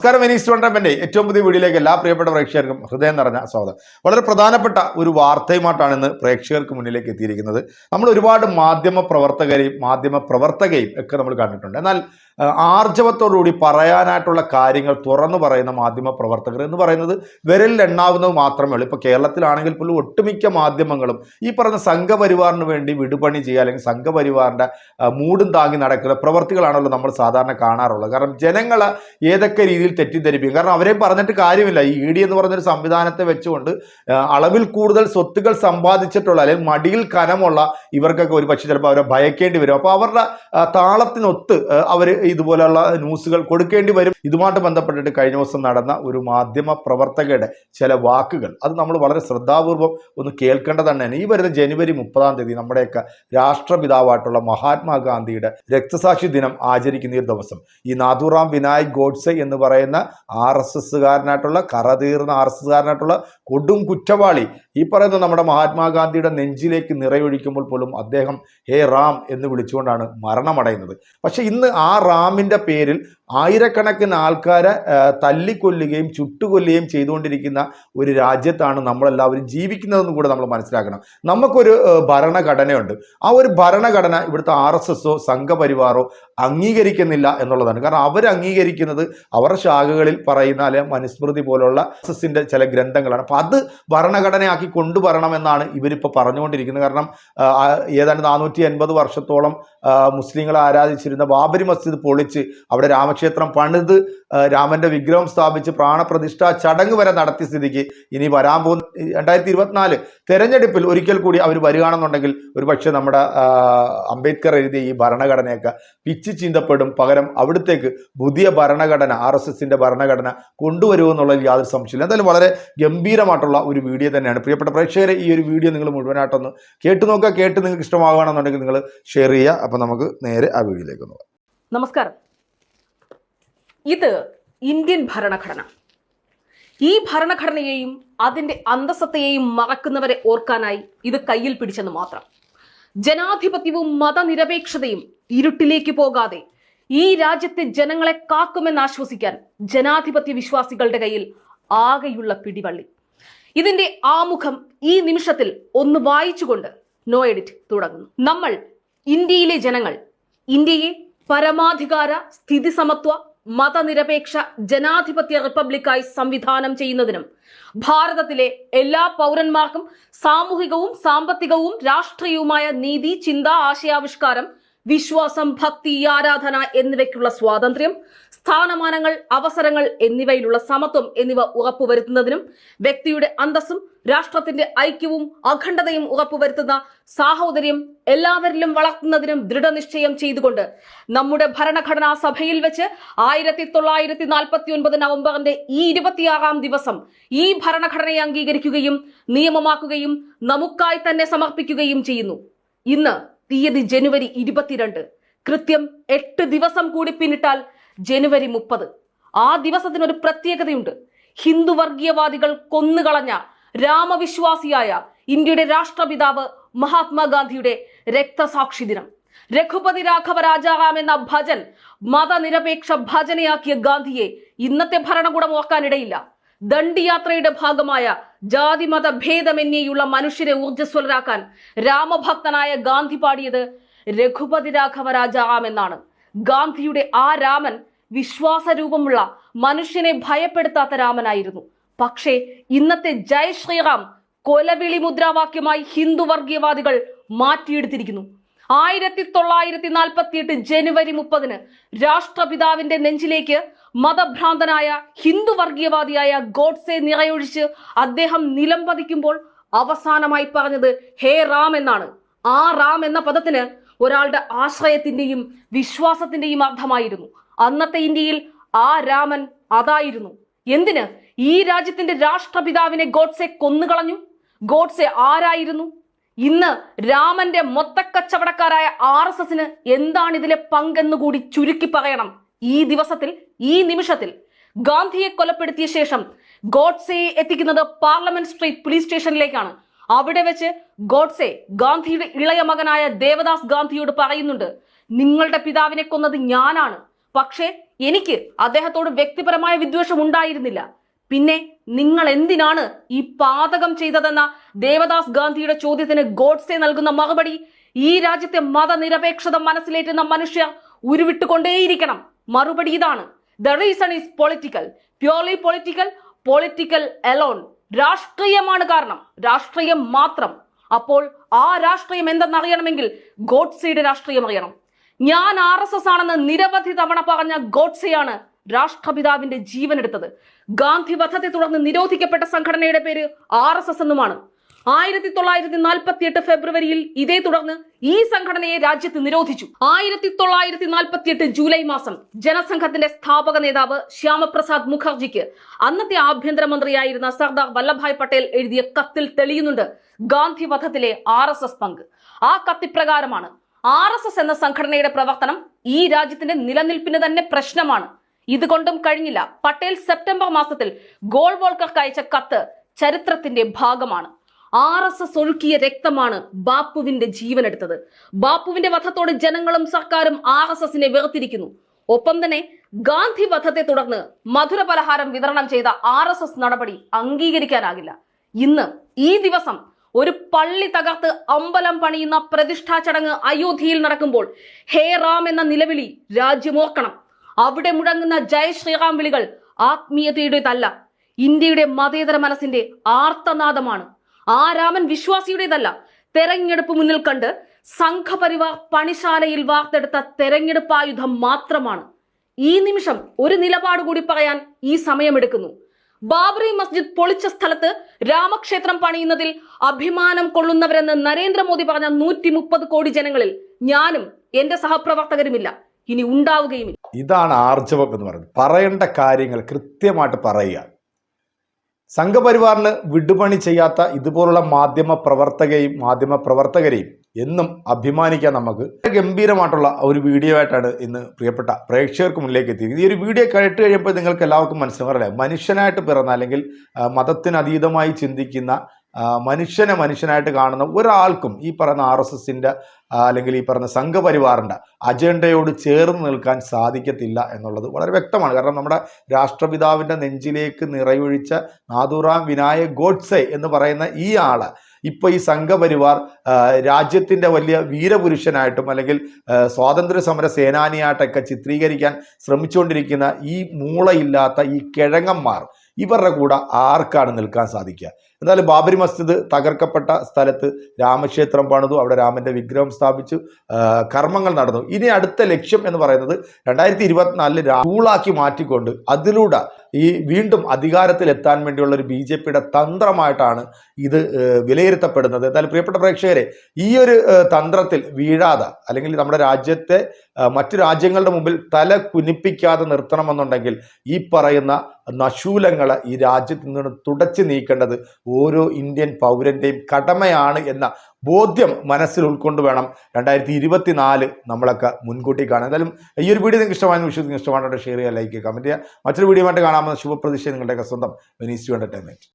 നമസ്കാരം മിനിസ്റ്റർ വണ്ടർമെന്റ് ഏറ്റവും പുതിയ വീഡിയോയിലേക്ക് എല്ലാ പ്രിയപ്പെട്ട പ്രേക്ഷകർക്കും ഹൃദയം നിറഞ്ഞ സ്വാഗതം. വളരെ പ്രധാനപ്പെട്ട ഒരു വാർത്തയുമായിട്ടാണ് ഇന്ന് പ്രേക്ഷകർക്ക് മുന്നിലേക്ക് എത്തിയിരിക്കുന്നത്. നമ്മൾ ഒരുപാട് മാധ്യമ പ്രവർത്തകരെയും മാധ്യമ പ്രവർത്തകയും ഒക്കെ നമ്മൾ കണ്ടിട്ടുണ്ട്. എന്നാൽ ആർജവത്തോടുകൂടി പറയാനായിട്ടുള്ള കാര്യങ്ങൾ തുറന്നു പറയുന്ന മാധ്യമ പ്രവർത്തകർ എന്ന് പറയുന്നത് വിരലിൽ എണ്ണാവുന്നത് മാത്രമേ ഉള്ളൂ. ഇപ്പോൾ കേരളത്തിലാണെങ്കിൽ പോലും ഒട്ടുമിക്ക മാധ്യമങ്ങളും ഈ പറഞ്ഞ സംഘപരിവാറിന് വേണ്ടി വിടുപണി ചെയ്യുക അല്ലെങ്കിൽ സംഘപരിവാറിന്റെ മൂടും താങ്ങി നടക്കുന്ന പ്രവർത്തികളാണല്ലോ നമ്മൾ സാധാരണ കാണാറുള്ളത്. കാരണം ജനങ്ങളെ ഏതൊക്കെ രീതിയിൽ തെറ്റിദ്ധരിപ്പിക്കും. കാരണം അവരെയും പറഞ്ഞിട്ട് കാര്യമില്ല. ഈ ഇ ഡി എന്ന് പറഞ്ഞൊരു സംവിധാനത്തെ വെച്ചുകൊണ്ട് അളവിൽ കൂടുതൽ സ്വത്തുകൾ സമ്പാദിച്ചിട്ടുള്ള അല്ലെങ്കിൽ മടിയിൽ കനമുള്ള ഇവർക്കൊക്കെ ഒരു പക്ഷേ ചിലപ്പോൾ അവരെ ഭയക്കേണ്ടി വരും. അപ്പോൾ അവരുടെ താളത്തിനൊത്ത് അവർ ഇതുപോലെയുള്ള ന്യൂസുകൾ കൊടുക്കേണ്ടി വരും. ഇതുമായിട്ട് ബന്ധപ്പെട്ടിട്ട് കഴിഞ്ഞ ദിവസം നടന്ന ഒരു മാധ്യമ പ്രവർത്തകയുടെ ചില വാക്കുകൾ അത് നമ്മൾ വളരെ ശ്രദ്ധാപൂർവം ഒന്ന് കേൾക്കേണ്ടതാണ്. ഈ വരുന്ന ജനുവരി മുപ്പതാം തീയതി നമ്മുടെയൊക്കെ രാഷ്ട്രപിതാവായിട്ടുള്ള മഹാത്മാഗാന്ധിയുടെ രക്തസാക്ഷി ദിനം ആചരിക്കുന്ന ഈ ദിവസം. ഈ നാഥുറാം വിനായക് ഗോഡ്സെ എന്ന് പറയുന്ന ആർ എസ് എസ്സുകാരനായിട്ടുള്ള കറതീർന്ന ആർ എസ് എസ്സുകാരനായിട്ടുള്ള കൊടും കുറ്റവാളി ഈ പറയുന്ന നമ്മുടെ മഹാത്മാഗാന്ധിയുടെ നെഞ്ചിലേക്ക് നിറയൊഴിക്കുമ്പോൾ പോലും അദ്ദേഹം ഹേ റാം എന്ന് വിളിച്ചുകൊണ്ടാണ് മരണമടയുന്നത്. പക്ഷേ ഇന്ന് ആ റാമിന്റെ പേരിൽ ആയിരക്കണക്കിന് ആൾക്കാരെ തല്ലിക്കൊല്ലുകയും ചുട്ടുകൊല്ലുകയും ചെയ്തുകൊണ്ടിരിക്കുന്ന ഒരു രാജ്യത്താണ് നമ്മളെല്ലാവരും ജീവിക്കുന്നതെന്ന് കൂടെ നമ്മൾ മനസ്സിലാക്കണം. നമുക്കൊരു ഭരണഘടനയുണ്ട്. ആ ഒരു ഭരണഘടന ഇവിടുത്തെ ആർ എസ് എസോ സംഘപരിവാറോ അംഗീകരിക്കുന്നില്ല എന്നുള്ളതാണ്. കാരണം അവർ അംഗീകരിക്കുന്നത് അവരുടെ ശാഖകളിൽ പറയുന്ന അല്ലെ മനുസ്മൃതി പോലുള്ള എസ് എസിന്റെ ചില ഗ്രന്ഥങ്ങളാണ്. അപ്പം അത് ഭരണഘടനയാക്കി കൊണ്ടുവരണം എന്നാണ് ഇവരിപ്പോൾ പറഞ്ഞുകൊണ്ടിരിക്കുന്നത്. കാരണം ഏതാണ്ട് നാനൂറ്റി എൺപത് വർഷത്തോളം മുസ്ലിങ്ങളെ ആരാധിച്ചിരുന്ന ബാബരി മസ്ജിദ് പൊളിച്ച് അവിടെ രാമക്ഷേത്രം പണിത് രാമന്റെ വിഗ്രഹം സ്ഥാപിച്ച് പ്രാണപ്രതിഷ്ഠ ചടങ്ങ് വരെ നടത്തിയ സ്ഥിതിക്ക് ഇനി വരാൻ പോകുന്ന രണ്ടായിരത്തി ഇരുപത്തിനാല് തെരഞ്ഞെടുപ്പിൽ ഒരിക്കൽ കൂടി അവർ വരികയാണെന്നുണ്ടെങ്കിൽ ഒരു പക്ഷേ നമ്മുടെ അംബേദ്കർ എഴുതിയ ഈ ഭരണഘടനയൊക്കെ പിച്ച് ചീന്തപ്പെടും. പകരം അവിടത്തേക്ക് പുതിയ ഭരണഘടന ആർ എസ് എസിന്റെ ഭരണഘടന കൊണ്ടുവരുമെന്നുള്ളതിൽ യാതൊരു സംശയമില്ല എന്തായാലും വളരെ ഗംഭീരമായിട്ടുള്ള ഒരു വീഡിയോ തന്നെയാണ്. പ്രിയപ്പെട്ട പ്രേക്ഷകരെ ഈ ഒരു വീഡിയോ നിങ്ങൾ മുഴുവനായിട്ടൊന്ന് കേട്ടു നോക്കുക. കേട്ട് നിങ്ങൾക്ക് ഇഷ്ടമാകുകയാണെന്നുണ്ടെങ്കിൽ നിങ്ങൾ ഷെയർ ചെയ്യുക. അപ്പോൾ നമുക്ക് നേരെ ആ വീഡിയോയിലേക്ക് നോക്കാം. നമസ്കാരം. ഇത് ഇന്ത്യൻ ഭരണഘടന. ഈ ഭരണഘടനയെയും അതിന്റെ അന്തസ്സത്തെയും മറക്കുന്നവരെ ഓർക്കാനായി ഇത് കയ്യിൽ പിടിച്ചെന്ന് മാത്രം. ജനാധിപത്യവും മതനിരപേക്ഷതയും ഇരുട്ടിലേക്ക് പോകാതെ ഈ രാജ്യത്തെ ജനങ്ങളെ കാക്കുമെന്ന് ആശ്വസിക്കാൻ ജനാധിപത്യ വിശ്വാസികളുടെ കയ്യിൽ ആകെയുള്ള പിടിവള്ളി. ഇതിന്റെ ആമുഖം ഈ നിമിഷത്തിൽ ഒന്ന് വായിച്ചുകൊണ്ട് നോ എഡിറ്റ് തുടങ്ങുന്നു. നമ്മൾ ഇന്ത്യയിലെ ജനങ്ങൾ ഇന്ത്യയെ പരമാധികാര സ്ഥിതി സമത്വ മതനിരപേക്ഷ ജനാധിപത്യ റിപ്പബ്ലിക്കായി സംവിധാനം ചെയ്യുന്നതിനും ഭാരതത്തിലെ എല്ലാ പൗരന്മാർക്കും സാമൂഹികവും സാമ്പത്തികവും രാഷ്ട്രീയവുമായ നീതി ചിന്താ ആശയാവിഷ്കാരം വിശ്വാസം ഭക്തി ആരാധന എന്നിവയ്ക്കുള്ള സ്വാതന്ത്ര്യം സ്ഥാനമാനങ്ങൾ അവസരങ്ങൾ എന്നിവയിലുള്ള സമത്വം എന്നിവ ഉറപ്പുവരുത്തുന്നതിനും വ്യക്തിയുടെ അന്തസ്സും രാഷ്ട്രത്തിന്റെ ഐക്യവും അഖണ്ഡതയും ഉറപ്പുവരുത്തുന്ന സാഹോദര്യം എല്ലാവരിലും വളർത്തുന്നതിനും ദൃഢനിശ്ചയം ചെയ്തുകൊണ്ട് നമ്മുടെ ഭരണഘടനാ സഭയിൽ വെച്ച് ആയിരത്തി തൊള്ളായിരത്തി നാൽപ്പത്തി ഒൻപത് നവംബറിന്റെ ഈ ഇരുപത്തിയാറാം ദിവസം ഈ ഭരണഘടനയെ അംഗീകരിക്കുകയും നിയമമാക്കുകയും നമുക്കായി തന്നെ സമർപ്പിക്കുകയും ചെയ്യുന്നു. ഇന്ന് തീയതി ജനുവരി ഇരുപത്തിരണ്ട്. കൃത്യം എട്ട് ദിവസം കൂടി പിന്നിട്ടാൽ ജനുവരി മുപ്പത്. ആ ദിവസത്തിനൊരു പ്രത്യേകതയുണ്ട്. ഹിന്ദു വർഗീയവാദികൾ കൊന്നുകളഞ്ഞ രാമവിശ്വാസിയായ ഇന്ത്യയുടെ രാഷ്ട്രപിതാവ് മഹാത്മാഗാന്ധിയുടെ രക്തസാക്ഷി ദിനം. രഘുപതി രാഘവ രാജാറാം എന്ന ഭജൻ മതനിരപേക്ഷ ഭജനയാക്കിയ ഗാന്ധിയെ ഇന്നത്തെ ഭരണകൂടം ഓർക്കാനിടയില്ല. ദണ്ഡിയാത്രയുടെ ഭാഗമായ ജാതിമത ഭേദമെന്നിയുള്ള മനുഷ്യരെ ഊർജസ്വലരാക്കാൻ രാമഭക്തനായ ഗാന്ധി പാടിയത് രഘുപതി രാഘവ രാജാമെന്നാണ് ഗാന്ധിയുടെ ആ രാമൻ വിശ്വാസരൂപമുള്ള മനുഷ്യനെ ഭയപ്പെടുത്താത്ത രാമനായിരുന്നു. പക്ഷേ ഇന്നത്തെ ജയ് ശ്രീറാം കൊലവിളി മുദ്രാവാക്യമായി ഹിന്ദു വർഗീയവാദികൾ മാറ്റിയെടുത്തിരിക്കുന്നു. ആയിരത്തി തൊള്ളായിരത്തി നാൽപ്പത്തി എട്ട് ജനുവരി മുപ്പതിന് രാഷ്ട്രപിതാവിന്റെ നെഞ്ചിലേക്ക് മതഭ്രാന്തനായ ഹിന്ദു വർഗീയവാദിയായ ഗോഡ്സെ നിറയൊഴിച്ച് അദ്ദേഹം നിലം പതിക്കുമ്പോൾ അവസാനമായി പറഞ്ഞത് ഹേ റാം എന്നാണ്. ആ റാം എന്ന പദത്തിന് ഒരാളുടെ ആശ്രയത്തിന്റെയും വിശ്വാസത്തിന്റെയും അർത്ഥമായിരുന്നു. അന്നത്തെ ഇന്ത്യയിൽ ആ രാമൻ അതായിരുന്നു. എന്തിന്? ഈ രാജ്യത്തിന്റെ രാഷ്ട്രപിതാവിനെ ഗോഡ്സെ കൊന്നുകളഞ്ഞു? ഗോഡ്സെ ആരായിരുന്നു? ഇന്ന് രാമന്റെ മൊത്തക്കച്ചവടക്കാരായ ആർ എസ് എസിന് എന്താണ് ഇതിലെ പങ്കെന്ന് കൂടി ചുരുക്കി പറയണം. ഈ ദിവസത്തിൽ ഈ നിമിഷത്തിൽ ഗാന്ധിയെ കൊലപ്പെടുത്തിയ ശേഷം ഗോഡ്സെയെ എത്തിക്കുന്നത് പാർലമെന്റ് സ്ട്രീറ്റ് പോലീസ് സ്റ്റേഷനിലേക്കാണ്. അവിടെ വെച്ച് ഗോഡ്സെ ഗാന്ധിയുടെ ഇളയ മകനായ ദേവദാസ് ഗാന്ധിയോട് പറയുന്നുണ്ട് നിങ്ങളുടെ പിതാവിനെ കൊന്നത് ഞാനാണ്. പക്ഷേ എനിക്ക് അദ്ദേഹത്തോട് വ്യക്തിപരമായ വിദ്വേഷം ഉണ്ടായിരുന്നില്ല. പിന്നെ നിങ്ങൾ എന്തിനാണ് ഈ പാതകം ചെയ്തതെന്ന ദേവദാസ് ഗാന്ധിയുടെ ചോദ്യത്തിന് ഗോഡ്സെ നൽകുന്ന മറുപടി ഈ രാജ്യത്തെ മതനിരപേക്ഷത മനസ്സിലേറ്റുന്ന മനുഷ്യർ ഉരുവിട്ടുകൊണ്ടേയിരിക്കണം. മറുപടി ഇതാണ്. The reason is political purely political political alone രാഷ്ട്രീയമാണ് കാരണം. രാഷ്ട്രീയം മാത്രം. അപ്പോൾ ആ രാഷ്ട്രീയം എന്തെന്നറിയണമെങ്കിൽ ഗോഡ്സെയുടെ രാഷ്ട്രീയം അറിയണം. ഞാൻ ആർ എസ് എസ് ആണെന്ന് നിരവധി തവണ പറഞ്ഞ ഗോഡ്സെയാണ് രാഷ്ട്രപിതാവിന്റെ ജീവൻ എടുത്തത് ഗാന്ധി വധത്തെ തുടർന്ന് നിരോധിക്കപ്പെട്ട സംഘടനയുടെ പേര് ആർ എസ് എസ് എന്നുമാണ്. ആയിരത്തി തൊള്ളായിരത്തി നാൽപ്പത്തി എട്ട് ഫെബ്രുവരിയിൽ ഇതേ തുടർന്ന് ഈ സംഘടനയെ രാജ്യത്ത് നിരോധിച്ചു. ആയിരത്തി തൊള്ളായിരത്തി നാൽപ്പത്തി എട്ട് ജൂലൈ മാസം ജനസംഘത്തിന്റെ സ്ഥാപക നേതാവ് ശ്യാമപ്രസാദ് മുഖർജിക്ക് അന്നത്തെ ആഭ്യന്തരമന്ത്രിയായിരുന്ന സർദാർ വല്ലഭായ് പട്ടേൽ എഴുതിയ കത്തിൽ തെളിയുന്നുണ്ട് ഗാന്ധി വധത്തിലെ ആർ എസ് എസ് പങ്ക്. ആ കത്തിപ്രകാരമാണ് ആർ എസ് എസ് എന്ന സംഘടനയുടെ പ്രവർത്തനം ഈ രാജ്യത്തിന്റെ നിലനിൽപ്പിന് തന്നെ പ്രശ്നമാണ്. ഇതുകൊണ്ടും കഴിഞ്ഞില്ല. പട്ടേൽ സെപ്റ്റംബർ മാസത്തിൽ ഗോൾവോൾക്കർക്ക് അയച്ച കത്ത് ചരിത്രത്തിന്റെ ഭാഗമാണ്. ആർ എസ് എസ് ഒഴുക്കിയ രക്തമാണ് ബാപ്പുവിന്റെ ജീവനെടുത്തത്. ബാപ്പുവിന്റെ വധത്തോടെ ജനങ്ങളും സർക്കാരും ആർ എസ് എസിനെ വെറുത്തിരിക്കുന്നു. ഒപ്പം തന്നെ ഗാന്ധി വധത്തെ തുടർന്ന് മധുര പലഹാരം വിതരണം ചെയ്ത ആർ എസ് എസ് നടപടി അംഗീകരിക്കാനാകില്ല. ഇന്ന് ഈ ദിവസം ഒരു പള്ളി തകർത്ത് അമ്പലം പണിയുന്ന പ്രതിഷ്ഠാ ചടങ്ങ് അയോധ്യയിൽ നടക്കുമ്പോൾ ഹേ റാം എന്ന നിലവിളി രാജ്യമോർക്കണം അവിടെ മുഴങ്ങുന്ന ജയ് ശ്രീറാം വിളികൾ ആത്മീയതയുടേതല്ല ഇന്ത്യയുടെ മതേതര മനസ്സിന്റെ ആർത്തനാദമാണ്. ആ രാമൻ വിശ്വാസിയുടേതല്ല. തെരഞ്ഞെടുപ്പ് മുന്നിൽ കണ്ട് സംഘപരിവാർ പണിശാലയിൽ വാർത്തെടുത്ത തെരഞ്ഞെടുപ്പ് ആയുധം മാത്രമാണ്. ഈ നിമിഷം ഒരു നിലപാട് കൂടി പറയാൻ ഈ സമയമെടുക്കുന്നു. ബാബറി മസ്ജിദ് പൊളിച്ച സ്ഥലത്ത് രാമക്ഷേത്രം പണിയുന്നതിൽ അഭിമാനം കൊള്ളുന്നവരെന്ന് നരേന്ദ്രമോദി പറഞ്ഞ നൂറ്റി മുപ്പത് കോടി ജനങ്ങളിൽ ഞാനും എന്റെ സഹപ്രവർത്തകരുമില്ല ഇനി ഉണ്ടാവുകയുമില്ല. ഇതാണ് ആർജവം എന്ന് പറയുന്നത്. പറയേണ്ട കാര്യങ്ങൾ കൃത്യമായിട്ട് പറയുക. സംഘപരിവാറിന് വിടുപണി ചെയ്യാത്ത ഇതുപോലുള്ള മാധ്യമ പ്രവർത്തകയും മാധ്യമ പ്രവർത്തകരെയും എന്നും അഭിമാനിക്കാൻ നമുക്ക്. ഗംഭീരമായിട്ടുള്ള ഒരു വീഡിയോ ആയിട്ടാണ് ഇന്ന് പ്രിയപ്പെട്ട പ്രേക്ഷകർക്ക് മുന്നിലേക്ക് എത്തിയത് ഈ ഒരു വീഡിയോ കേട്ട് കഴിയുമ്പോൾ നിങ്ങൾക്ക് എല്ലാവർക്കും മനസ്സിലാവില്ലേ മനുഷ്യനായിട്ട് പിറന്ന അല്ലെങ്കിൽ മതത്തിനതീതമായി ചിന്തിക്കുന്ന മനുഷ്യനെ മനുഷ്യനായിട്ട് കാണുന്ന ഒരാൾക്കും ഈ പറയുന്ന ആർ എസ് എസിന്റെ അല്ലെങ്കിൽ ഈ പറയുന്ന സംഘപരിവാറിന്റെ അജണ്ടയോട് ചേർന്ന് നിൽക്കാൻ സാധിക്കത്തില്ല എന്നുള്ളത് വളരെ വ്യക്തമാണ്. കാരണം നമ്മുടെ രാഷ്ട്രപിതാവിന്റെ നെഞ്ചിലേക്ക് നിറയൊഴിച്ച നാദുറാം വിനായക് ഗോഡ്സെ എന്ന് പറയുന്ന ഈ ആൾ ഇപ്പോൾ ഈ സംഘപരിവാർ രാജ്യത്തിന്റെ വലിയ വീരപുരുഷനായിട്ടും അല്ലെങ്കിൽ സ്വാതന്ത്ര്യ സമര സേനാനിയായിട്ടൊക്കെ ചിത്രീകരിക്കാൻ ശ്രമിച്ചുകൊണ്ടിരിക്കുന്ന ഈ മൂളയില്ലാത്ത ഈ കിഴങ്ങന്മാർ ഇവരുടെ കൂടെ ആർക്കാണ് നിൽക്കാൻ സാധിക്കുക? എന്നാലും ബാബരി മസ്ജിദ് തകർക്കപ്പെട്ട സ്ഥലത്ത് രാമക്ഷേത്രം പണിതു. അവിടെ രാമന്റെ വിഗ്രഹം സ്ഥാപിച്ചു. കർമ്മങ്ങൾ നടന്നു. ഇനി അടുത്ത ലക്ഷ്യം എന്ന് പറയുന്നത് രണ്ടായിരത്തി ഇരുപത്തിനാലിൽ റൂളാക്കി മാറ്റിക്കൊണ്ട് അതിലൂടെ ഈ വീണ്ടും അധികാരത്തിൽ എത്താൻ വേണ്ടിയുള്ള ഒരു ബി ജെ പിയുടെ തന്ത്രമായിട്ടാണ് ഇത് വിലയിരുത്തപ്പെടുന്നത്. എന്തായാലും പ്രിയപ്പെട്ട പ്രേക്ഷകരെ ഈ ഒരു തന്ത്രത്തിൽ വീഴാതെ അല്ലെങ്കിൽ നമ്മുടെ രാജ്യത്തെ മറ്റു രാജ്യങ്ങളുടെ മുമ്പിൽ തല കുനിപ്പിക്കാതെ നിർത്തണമെന്നുണ്ടെങ്കിൽ ഈ പറയുന്ന നശൂലങ്ങളെ ഈ രാജ്യത്ത് നിന്ന് തുടച്ചു നീക്കേണ്ടത് ഓരോ ഇന്ത്യൻ പൗരന്റെയും കടമയാണ് എന്ന ബോധ്യം മനസ്സിൽ ഉൾക്കൊണ്ട് വേണം രണ്ടായിരത്തി ഇരുപത്തിനാല് നമ്മളൊക്കെ മുൻകൂട്ടി കാണാൻ. എന്തായാലും ഈ ഒരു വീഡിയോ നിങ്ങൾക്ക് ഇഷ്ടമായ വിഷയം നിങ്ങൾക്ക് ഇഷ്ടമായിട്ട് ഷെയർ ചെയ്യുക ലൈക്ക് ചെയ്യുക കമന്റ് ചെയ്യുക. മറ്റൊരു വീഡിയോ ആയിട്ട് കാണാമെന്ന ശുഭപ്രതീക്ഷ നിങ്ങളുടെയൊക്കെ സ്വന്തം വെനീസ് ടു എന്റർടൈൻമെന്റ്